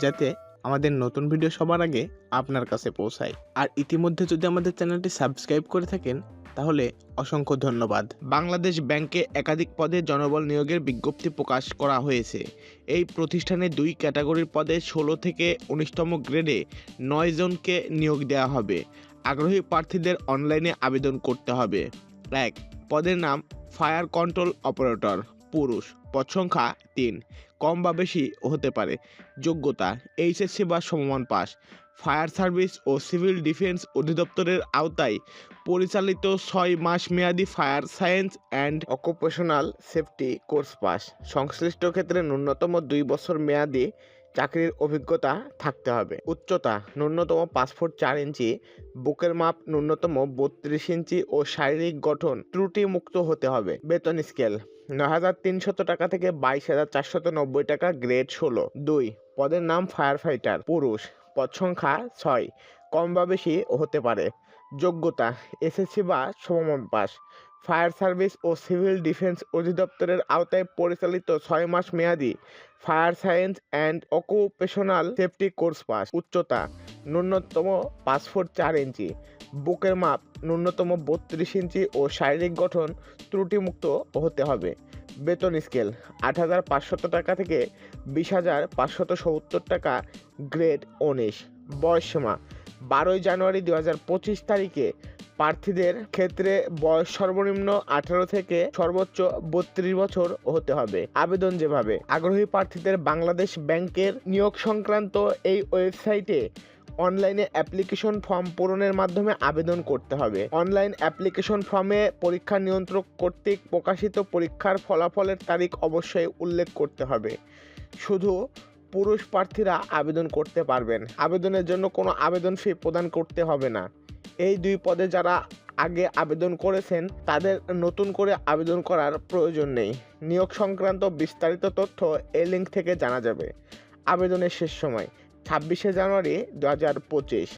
যাতে আমাদের নতুন ভিডিও সবার আগে আপনার কাছে পৌঁছায়। আর ইতিমধ্যে যদি আমাদের চ্যানেলটি সাবস্ক্রাইব করে থাকেন, তাহলে অসংখ্য ধন্যবাদ। বাংলাদেশ ব্যাংকে একাধিক পদে জনবল নিয়োগের বিজ্ঞপ্তি প্রকাশ করা হয়েছে। এই প্রতিষ্ঠানে দুই ক্যাটাগরির পদে ষোলো থেকে উনিশতম গ্রেডে নয় জনকে নিয়োগ দেওয়া হবে। আগ্রহী প্রার্থীদের অনলাইনে আবেদন করতে হবে। এক, পদের নাম ফায়ার কন্ট্রোল অপারেটর পুরুষ, পদ সংখ্যা তিন। কম বা বেশি হতে পারে। যোগ্যতা, এইচএসসি বা সমমান পাস। ফায়ার সার্ভিস ও সিভিল ডিফেন্স অধিদপ্তরের আওতায় পরিচালিত ছয় মাস মেয়াদী fire science and occupational safety course pass. সংশ্লিষ্ট ক্ষেত্রে ন্যূনতম দুই বছর মেয়াদী চাকরির অভিজ্ঞতা থাকতে হবে। উচ্চতা, ন্যূনতম পাঁচ ফুট চার ইঞ্চি। বুকের মাপ, ন্যূনতম বত্রিশ ইঞ্চি ও শারীরিক গঠন ত্রুটি মুক্ত হতে হবে। বেতন স্কেল নয় হাজার তিনশত টাকা থেকে বাইশ হাজার চারশত নব্বই টাকা গ্রেড ষোলো। দুই, পদের নাম ফায়ার ফাইটার পুরুষ, পদ সংখ্যা ছয় কম বা বেশি হতে পারে। যোগ্যতা, এসএসসি বা সমমান পাস। ফায়ার সার্ভিস ও সিভিল ডিফেন্স অধিদপ্তরের আওতায় পরিচালিত ছয় মাস মেয়াদি fire science and occupational safety course pass. উচ্চতা, ন্যূনতম পাঁচ ফুট চার ইঞ্চি। বুকের মাপ, ন্যূনতম বত্রিশ ইঞ্চি ও শারীরিক গঠন ত্রুটিমুক্ত হতে হবে। বেতন স্কেল, আট হাজার পাঁচশত টাকা থেকে বিশ হাজার পাঁচশত সত্তর টাকা গ্রেড উনিশ। বয়সসীমা, বারোই জানুয়ারি দু হাজার পঁচিশ তারিখে প্রার্থীদের ক্ষেত্রে বয়স সর্বনিম্ন আঠারো থেকে সর্বোচ্চ বত্রিশ বছর হতে হবে। আবেদন যেভাবে, আগ্রহী প্রার্থীদের বাংলাদেশ ব্যাংকের নিয়োগ সংক্রান্ত এই ওয়েবসাইটে অনলাইনে অ্যাপ্লিকেশন ফর্ম পূরণের মাধ্যমে আবেদন করতে হবে। অনলাইন অ্যাপ্লিকেশন ফর্মে পরীক্ষা নিয়ন্ত্রক কর্তৃক প্রকাশিত পরীক্ষার ফলাফলের তারিখ অবশ্যই উল্লেখ করতে হবে। শুধু পুরুষ প্রার্থীরা আবেদন করতে পারবেন। আবেদনের জন্য কোনো আবেদন ফি প্রদান করতে হবে না। এই দুই পদে যারা আগে আবেদন করেছেন, তাদের নতুন করে আবেদন করার প্রয়োজন নেই। নিয়োগ সংক্রান্ত বিস্তারিত তথ্য এই লিঙ্ক থেকে জানা যাবে। আবেদনের শেষ সময়। ছাব্বিশে জানুয়ারি দু হাজার পঁচিশ।